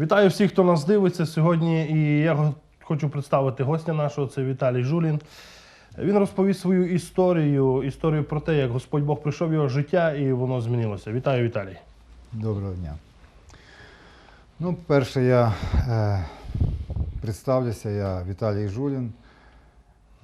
Вітаю всіх, хто нас дивиться сьогодні. І я хочу представити гостя нашого, це Віталій Жулін. Він розповість свою історію, історію про те, як Господь Бог прийшов в його життя і воно змінилося. Вітаю, Віталій. Доброго дня. Ну, перше, я е, представлюся, я Віталій Жулін,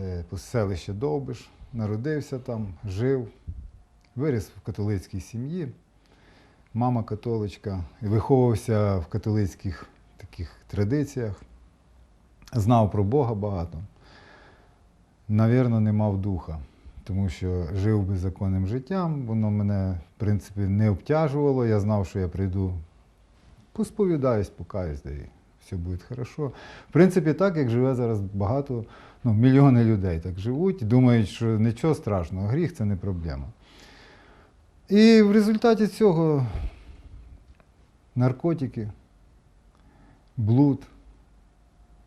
е, селище Довбиш, народився там, жив, виріс в католицькій сім'ї. Мама католичка, виховувався в католицьких таких традиціях, знав про Бога багато. Навірно, не мав духа, тому що жив беззаконним життям, воно мене, в принципі, не обтяжувало. Я знав, що я прийду, посповідаюсь, покаюсь, да і все буде хорошо. В принципі, так, як живе зараз багато, ну, мільйони людей так живуть, думають, що нічого страшного, гріх це не проблема. І в результаті цього наркотики, блуд.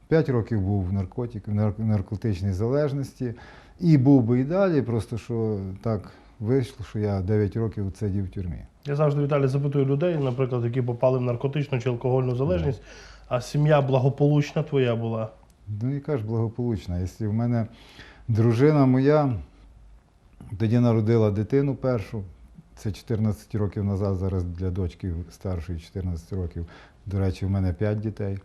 П'ять років був в наркотик, в наркотичній залежності. І був би і далі, просто що так вийшло, що я 9 років сидів в тюрмі. Я завжди Віталій запитую людей, наприклад, які попали в наркотичну чи алкогольну залежність, а сім'я благополучна твоя була. Ну, яка ж благополучна. Якщо в мене дружина моя тоді народила дитину першу, це 14 років назад, зараз для дочки старшої 14 років. До речі, в мене 5 дітей.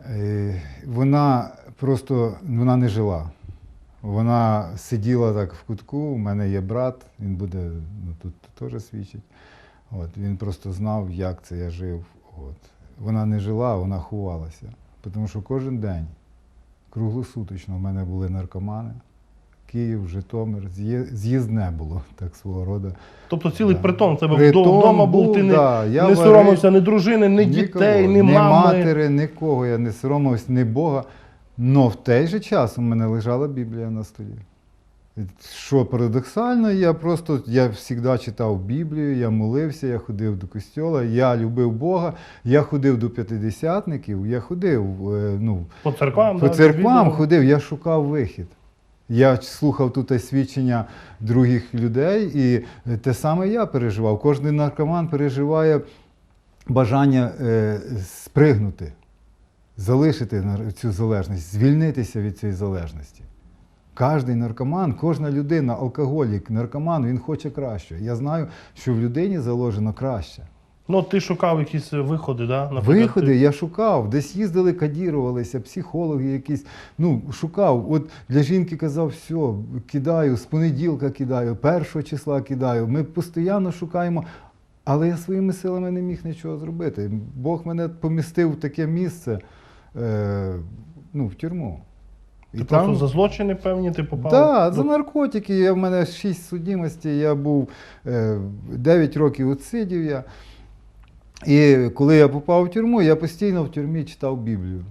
Е, Вона просто вона не жила. Вона сиділа так в кутку, у мене є брат, він буде ну, тут теж свідчить. От, він просто знав, як це я жив. От. Вона не жила, вона ховалася. Тому що кожен день, круглосуточно, в мене були наркомани. Київ, Житомир, з'їздне було так свого роду. Тобто цілий Да. притон тебе Притон вдома був, був, ти не, да, я не соромився ні дружини, ні дітей, ні ні мами. матері, нікого. Я не соромився, ні Бога. Но в той же час у мене лежала Біблія на столі. Що парадоксально, я просто я завжди читав Біблію, я молився, я ходив до костьола, я любив Бога, я ходив до п'ятидесятників, я ходив е, ну, По церквам, по церквам відео. ходив, я шукав вихід. Я слухав тут свідчення других людей, і е, те саме я переживав. Кожен наркоман переживає бажання е, спригнути, залишити цю залежність, звільнитися від цієї залежності. Кожний наркоман, кожна людина, алкоголік, наркоман, він хоче краще. Я знаю, що в людині заложено краще. Ну, ти шукав якісь виходи, да? Наприклад, Виходи ти- я шукав, десь їздили, кадірувалися, психологи якісь. Ну, шукав. От для жінки казав, все, кидаю, з понеділка кидаю, першого числа кидаю. Ми постійно шукаємо. Але я своїми силами не міг нічого зробити. Бог мене помістив в таке місце, е, ну, в тюрму. Ти просто за злочини певні ти попав. Так, за Ну, наркотики. Я, в мене 6 судимостей, я був е, 9 років отсидів я. І коли я попав в тюрму, я постійно в тюрмі читав Біблію.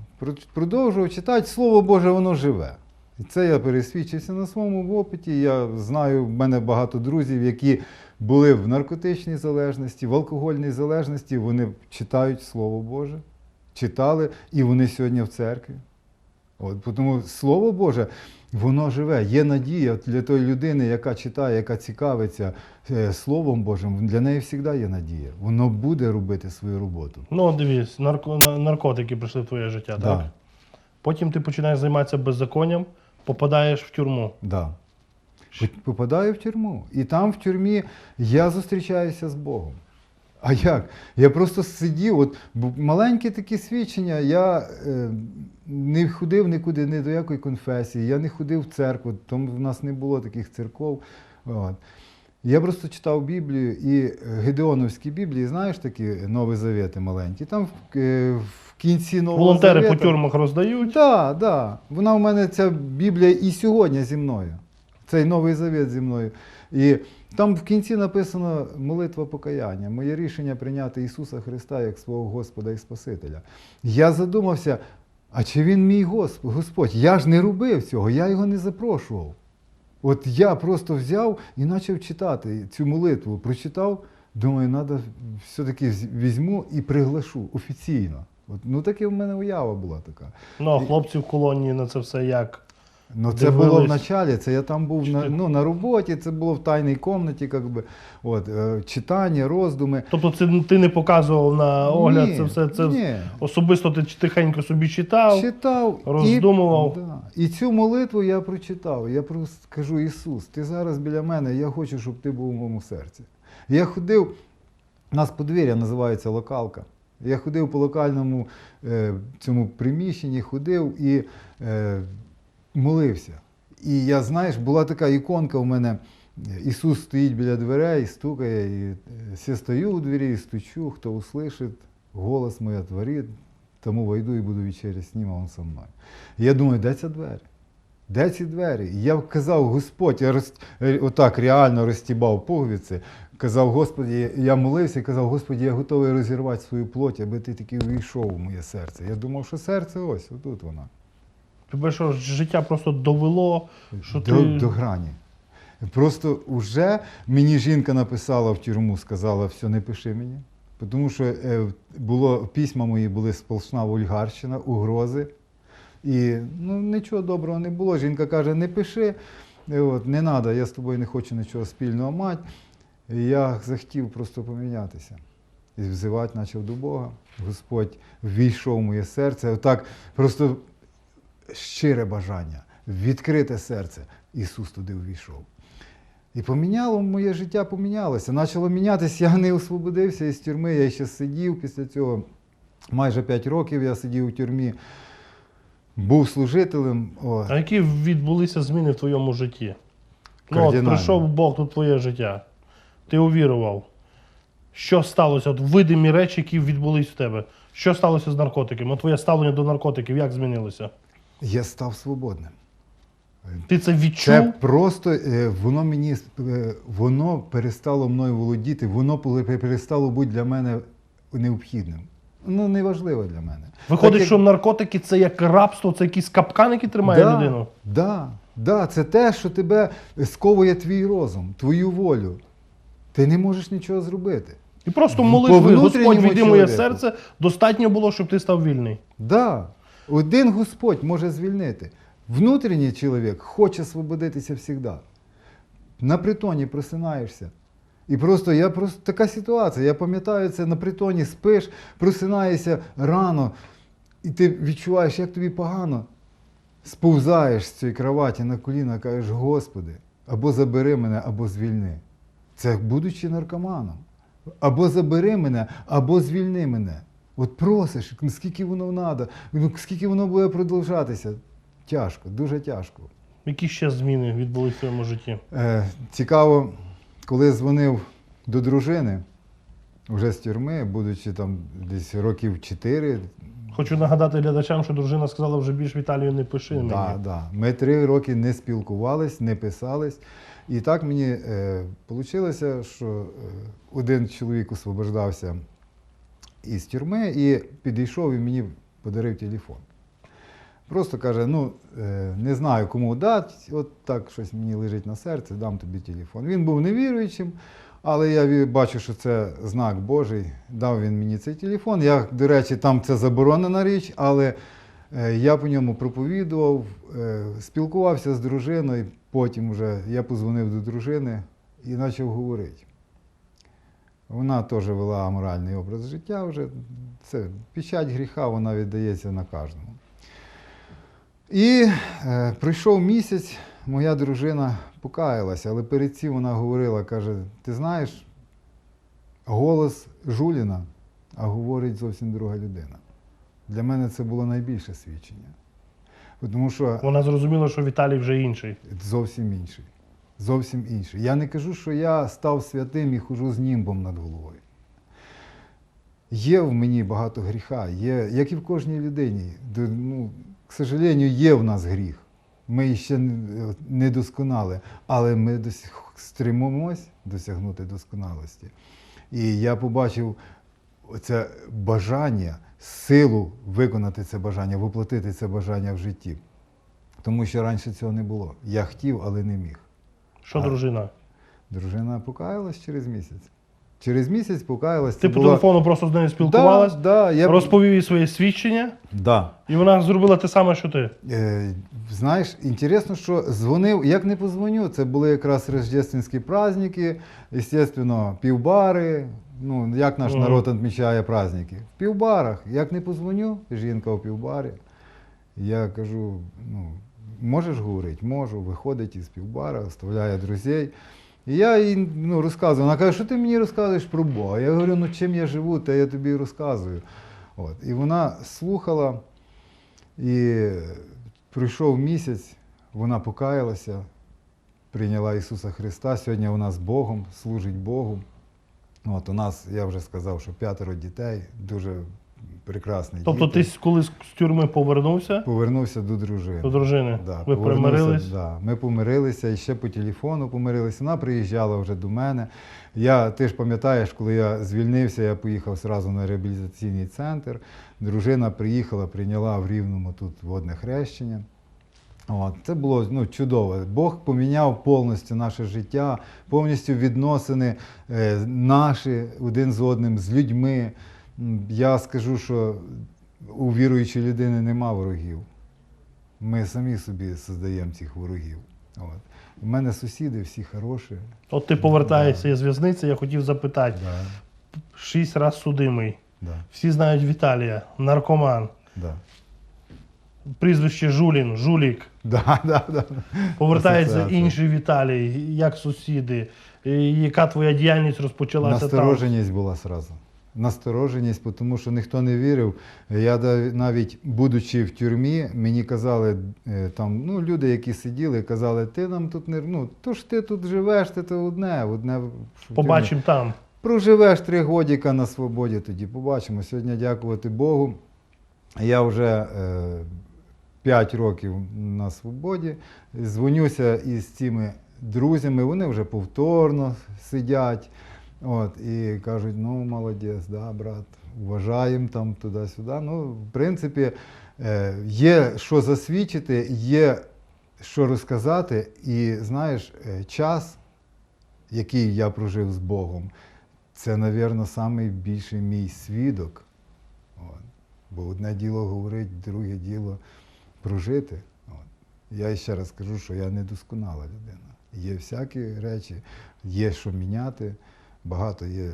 Продовжував читати, Слово Боже, воно живе. І це я пересвідчився на своєму опиті. Я знаю, в мене багато друзів, які були в наркотичній залежності, в алкогольній залежності, вони читають Слово Боже, читали, і вони сьогодні в церкві. От, тому Слово Боже, воно живе. Є надія для тої людини, яка читає, яка цікавиться е, Словом Божим. Для неї завжди є надія. Воно буде робити свою роботу. Ну, дивись, нарко... наркотики прийшли в твоє життя, Да. так? Потім ти починаєш займатися беззаконням, попадаєш в тюрму. Да. Попадаю в тюрму. І там в тюрмі я зустрічаюся з Богом. А як? Я просто сидів, от маленькі такі свідчення, я е, не ходив нікуди, ні до якої конфесії, я не ходив в церкву, тому в нас не було таких церков. От. Я просто читав Біблію і е, Гедеоновські Біблії, знаєш такі Нові Завіти маленькі. Там в, е, в кінці Нового Волонтери по тюрмах роздають. так, так. Вона в мене ця Біблія і сьогодні зі мною. Цей новий завіт зі мною. І там в кінці написано молитва покаяння, моє рішення прийняти Ісуса Христа як свого Господа і Спасителя. Я задумався, а чи він мій Господь? Я ж не робив цього, я його не запрошував. От я просто взяв і почав читати цю молитву, прочитав, думаю, треба все-таки візьму і приглашу офіційно. От, ну таке в мене уява була така. Ну, а хлопці в колонії на це все як? Ну, це було в Дивились? началі, це я там був на, ну, на роботі, це було в тайній кімнаті, как би, от, е, читання, роздуми. Тобто це ти не показував на огляд, Ні, це все це ні. особисто ти тихенько собі читав. Читав роздумував. І, да, і цю молитву я прочитав. Я просто кажу: Ісус, ти зараз біля мене, я хочу, щоб ти був у моєму серці. Я ходив, у нас подвір'я називається локалка. Я ходив по локальному е, цьому приміщенні, ходив і е, молився. І я, знаєш, була така іконка у мене. Ісус стоїть біля дверей, і стукає, і все стою у двері і стучу, хто услышить, голос мой отворит, тому войду і буду вечеря з ним, а він со мною. І я думаю, де ці двері? Де ці двері? І я казав, Господь, я роз... е, отак реально розтібав пуговиці, казав, Господі, я молився і казав, Господі, я готовий розірвати свою плоть, аби ти таки увійшов у моє серце. Я думав, що серце ось, отут воно. Тебе що життя просто довело, що до, ти до грані. Просто вже мені жінка написала в тюрму, сказала, все, не пиши мені. Тому що е, було, письма мої були сплошна вульгарщина, угрози. І ну, нічого доброго не було. Жінка каже, не пиши, от, не треба, я з тобою не хочу нічого спільного мати. І я захотів просто помінятися. І взивати почав до Бога. Господь ввійшов в моє серце. Отак просто щире бажання, відкрите серце. Ісус туди увійшов. І поміняло моє життя, помінялося. Почало мінятися, я не освободився із тюрми, я ще сидів після цього. Майже 5 років я сидів у тюрмі, був служителем. О, А які відбулися зміни в твоєму житті? Ну, от прийшов Бог тут твоє життя. Ти увірував. Що сталося? От видимі речі, які відбулись в тебе. Що сталося з наркотиками? От твоє ставлення до наркотиків як змінилося? Я став свободним. Ти це відчув? Це просто е, воно мені е, воно перестало мною володіти, воно перестало бути для мене необхідним. Ну, неважливо для мене. Виходить, Так як- що наркотики це як рабство, це якийсь капкан, який тримає да, людину. Да, да, це те, що тебе сковує твій розум, твою волю. Ти не можеш нічого зробити. І просто молитви, Господь війди моє серце, достатньо було, щоб ти став вільний. Да, один Господь може звільнити. Внутрішній чоловік хоче освободитися завжди. На притоні просинаєшся. І просто я просто така ситуація. Я пам'ятаю це на притоні спиш, просинаєшся рано, і ти відчуваєш, як тобі погано. Сповзаєш з цієї кроваті на коліна, кажеш, Господи, або забери мене, або звільни. Це будучи наркоманом. Або забери мене, або звільни мене. От просиш, скільки воно треба, ну, скільки воно буде продовжатися. Тяжко, дуже тяжко. Які ще зміни відбулись в твоєму житті? Е, цікаво, коли дзвонив до дружини, вже з тюрми, будучи там десь років 4, Хочу нагадати глядачам, що дружина сказала, вже більш Віталію не пиши мені. Да, да. Ми три роки не спілкувались, не писались. І так мені е, вийшло, що е, один чоловік освобождався із тюрми і підійшов і мені подарив телефон. Просто каже: ну, е, не знаю, кому дати, от так щось мені лежить на серці, дам тобі телефон. Він був невіруючим, але я бачу, що це знак Божий. Дав він мені цей телефон. Я, до речі, там це заборонена річ, але Е, Я по ньому проповідував, е, спілкувався з дружиною, потім вже я позвонив до дружини і почав говорити. Вона теж вела аморальний образ життя вже. Це печать гріха, вона віддається на кожному. І е, пройшов місяць, моя дружина покаялася, але перед цим вона говорила, каже: ти знаєш, голос Жуліна, а говорить зовсім друга людина. Для мене це було найбільше свідчення. Тому що Вона зрозуміла, що Віталій вже інший. зовсім інший. Зовсім інший. Я не кажу, що я став святим і хожу з німбом над головою. Є в мені багато гріха, є, як і в кожній людині. Ну, к сожалению, є в нас гріх. Ми ще не- не досконали, але ми досяг- стремимось досягнути досконалості. І я побачив це бажання, силу виконати це бажання, воплотити це бажання в житті. Тому що раніше цього не було. Я хотів, але не міг. Що А. дружина? Дружина покаялась через місяць. Через місяць покаялась. Ти по була- телефону просто з нею спілкувалась, Да, да, я... розповів їй своє свідчення, да. і вона зробила те саме, що ти. Е, знаєш, інтересно, що дзвонив, як не позвоню, це були якраз рождественські праздники, звісно, півбари. Ну, як наш Мгм. народ відмічає праздники? В півбарах. Як не позвоню, жінка в півбарі. Я кажу, ну, можеш говорити? Можу. Виходить із півбара, оставляє друзей. І я їй ну, розказую. Вона каже, що ти мені розказуєш про Бога? Я говорю, ну чим я живу, те я тобі розказую. От. І вона слухала, і пройшов місяць, вона покаялася, прийняла Ісуса Христа. Сьогодні вона з Богом, служить Богу. От, у нас, я вже сказав, що п'ятеро дітей, дуже прекрасні Тобто діти. ти коли з тюрми повернувся Повернувся до дружини. до дружини, Да, ви примирились. Да. Ми помирилися і ще по телефону помирилися. Вона приїжджала вже до мене. Я, ти ж пам'ятаєш, коли я звільнився, я поїхав одразу на реабілітаційний центр. Дружина приїхала, прийняла в Рівному тут водне хрещення. От, це було ну, чудово. Бог поміняв повністю наше життя, повністю відносини е, наші один з одним, з людьми. Я скажу, що у віруючої людини нема ворогів. Ми самі собі создаємо цих ворогів. От. У мене сусіди всі хороші. От ти повертаєшся із в'язниці, я хотів запитати. Да, Шість раз судимий. да, Всі знають Віталія, наркоман, да. прізвище Жулін, Жулік. Да, да, да. Повертається Асоціація. інший Віталій, як сусіди. І Яка твоя діяльність розпочалася там? Була сразу. Настороженість, тому що ніхто не вірив. Я навіть, будучи в тюрмі, мені казали е, там, ну, люди, які сиділи, казали, ти нам тут не. Ну, то ж ти тут живеш, ти то одне, одне. Побачимо там. Проживеш три годіка на свободі, тоді побачимо. Сьогодні, дякувати Богу. Я вже е, 5 років на свободі. Дзвонюся із цими друзями, вони вже повторно сидять. От, і кажуть, ну молодець, да, брат, вважаємо там туди-сюди. Ну, в принципі, е, є що засвідчити, є що розказати. І знаєш, е, час, який я прожив з Богом, це, мабуть, найбільший мій свідок. От. Бо одне діло говорить, друге діло прожити. От. Я ще раз кажу, що я недосконала людина. Є всякі речі, є що міняти. Багато є е,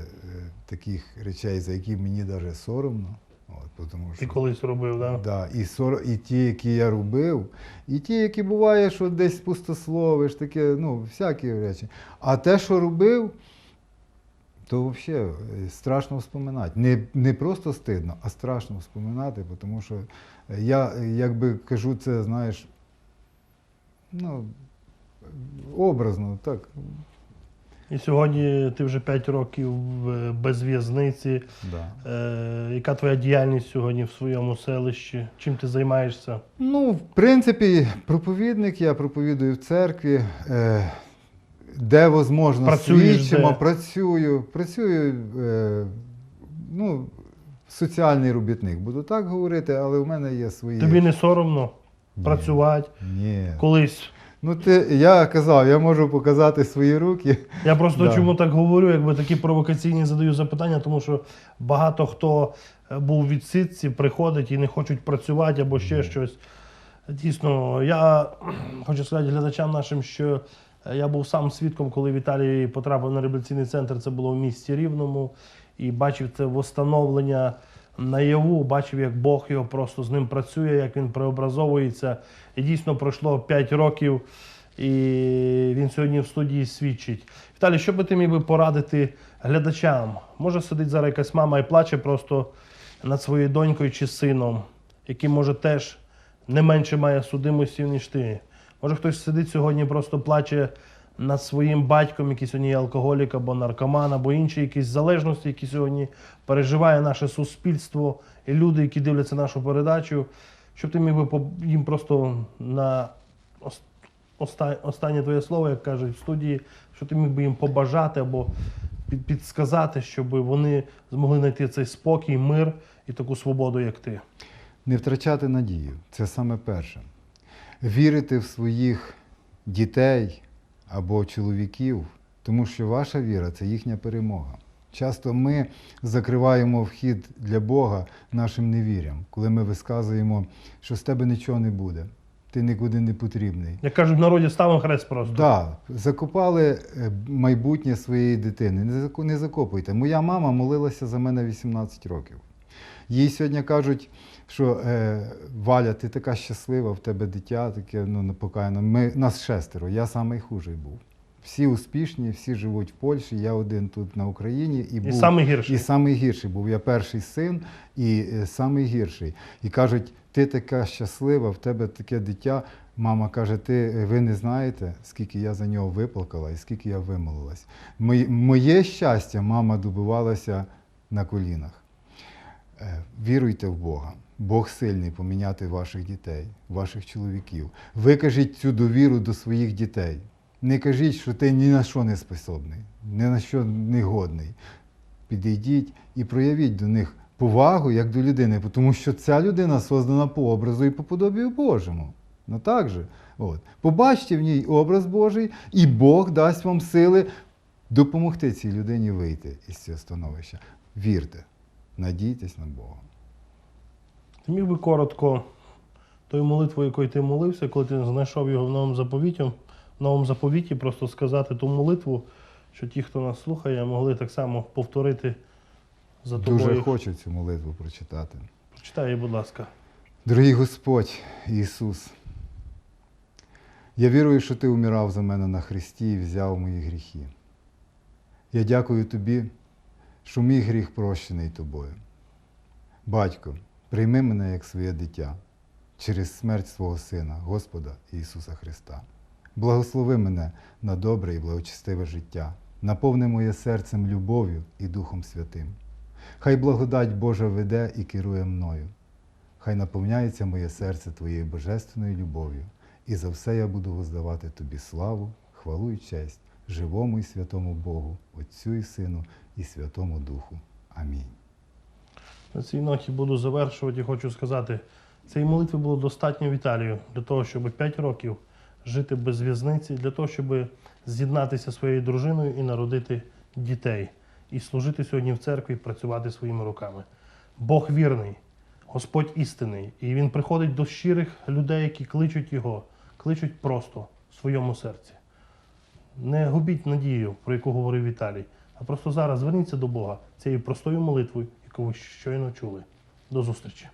таких речей, за які мені навіть соромно. От, тому Ти що, колись робив, так? Да, і, сор... і ті, які я робив, і ті, які буває, що десь пустословиш, таке, ну, всякі речі. А те, що робив, то взагалі страшно вспоминати. Не, не просто стидно, а страшно вспоминати, тому що я, якби кажу, це, знаєш, ну, образно, так. І сьогодні ти вже 5 років без в'язниці. Да. Е, яка твоя діяльність сьогодні в своєму селищі? Чим ти займаєшся? Ну, в принципі, проповідник, я проповідую в церкві. Е, де можливо, Працюєш свідчимо, де? працюю. Працюю, е, ну, соціальний робітник, буду так говорити, але в мене є свої. Тобі не соромно Ні. працювати Ні. колись. Ну, ти, я казав, я можу показати свої руки. Я просто Да. чому так говорю, якби такі провокаційні задаю запитання, тому що багато хто е, був в відсидці, приходить і не хочуть працювати або ще щось. Дійсно, я хочу сказати глядачам нашим, що е, я був сам свідком, коли Віталій потрапив на реабілітаційний центр, це було в місті Рівному, і бачив це восстановлення наяву, бачив, як Бог його просто з ним працює, як він преобразовується. І дійсно пройшло 5 років, і він сьогодні в студії свідчить. Віталій, що би ти міг би порадити глядачам? Може сидить зараз якась мама і плаче просто над своєю донькою чи сином, який може теж не менше має судимості, ніж ти. Може хтось сидить сьогодні, просто плаче над своїм батьком, який сьогодні є алкоголік або наркоман, або інші якісь залежності, які сьогодні переживає наше суспільство і люди, які дивляться нашу передачу. Щоб ти міг би їм просто на останнє твоє слово, як кажуть в студії, що ти міг би їм побажати або підсказати, щоб вони змогли знайти цей спокій, мир і таку свободу, як ти. Не втрачати надію. Це саме перше. Вірити в своїх дітей або чоловіків, тому що ваша віра це їхня перемога. Часто ми закриваємо вхід для Бога нашим невір'ям, коли ми висказуємо, що з тебе нічого не буде, ти нікуди не потрібний. Як кажуть, в народі ставимо хрест просто. Да, закопали е, майбутнє своєї дитини. Не закопуйте. Моя мама молилася за мене 18 років. Їй сьогодні кажуть, що е, Валя, ти така щаслива, в тебе дитя, таке ну, непокаяне. Ми, нас шестеро, я найхужий був. Всі успішні, всі живуть в Польщі, я один тут на Україні. І, І був, самий гірший. і самий гірший був. Я перший син і е, самий гірший. І кажуть, ти така щаслива, в тебе таке дитя. Мама каже, ти е, ви не знаєте, скільки я за нього виплакала і скільки я вимолилась. Моє, моє щастя, мама добивалася на колінах. Е, Віруйте в Бога. Бог сильний поміняти ваших дітей, ваших чоловіків. Викажіть цю довіру до своїх дітей. Не кажіть, що ти ні на що не способний, ні на що не годний. Підійдіть і проявіть до них повагу як до людини, тому що ця людина создана по образу і по подобію Божому. Ну так же. От. Побачте в ній образ Божий, і Бог дасть вам сили допомогти цій людині вийти із цього становища. Вірте, надійтесь на Бога. Ти міг би коротко тою молитвою, якою ти молився, коли ти знайшов його в новому заповіті, в новому заповіті, просто сказати ту молитву, що ті, хто нас слухає, могли так само повторити за тобою. Дуже хочу цю молитву прочитати. Прочитай її, будь ласка. Дорогий Господь Ісус, я вірую, що Ти умирав за мене на Христі і взяв мої гріхи. Я дякую Тобі, що мій гріх прощений Тобою. Батько, прийми мене як своє дитя через смерть свого Сина, Господа Ісуса Христа. Благослови мене на добре і благочестиве життя, наповни моє серцем любов'ю і Духом Святим. Хай благодать Божа веде і керує мною. Хай наповняється моє серце Твоєю божественною любов'ю, і за все я буду воздавати Тобі славу, хвалу і честь, живому і святому Богу, Отцю і Сину і Святому Духу. Амінь. На цій ноті буду завершувати і хочу сказати, цієї молитви було достатньо Віталію для того, щоб 5 років жити без в'язниці, для того, щоб з'єднатися своєю дружиною і народити дітей, і служити сьогодні в церкві, і працювати своїми руками. Бог вірний, Господь істинний, і Він приходить до щирих людей, які кличуть Його, кличуть просто в своєму серці. Не губіть надію, про яку говорив Віталій, а просто зараз зверніться до Бога цією простою молитвою, яку ви щойно чули. До зустрічі!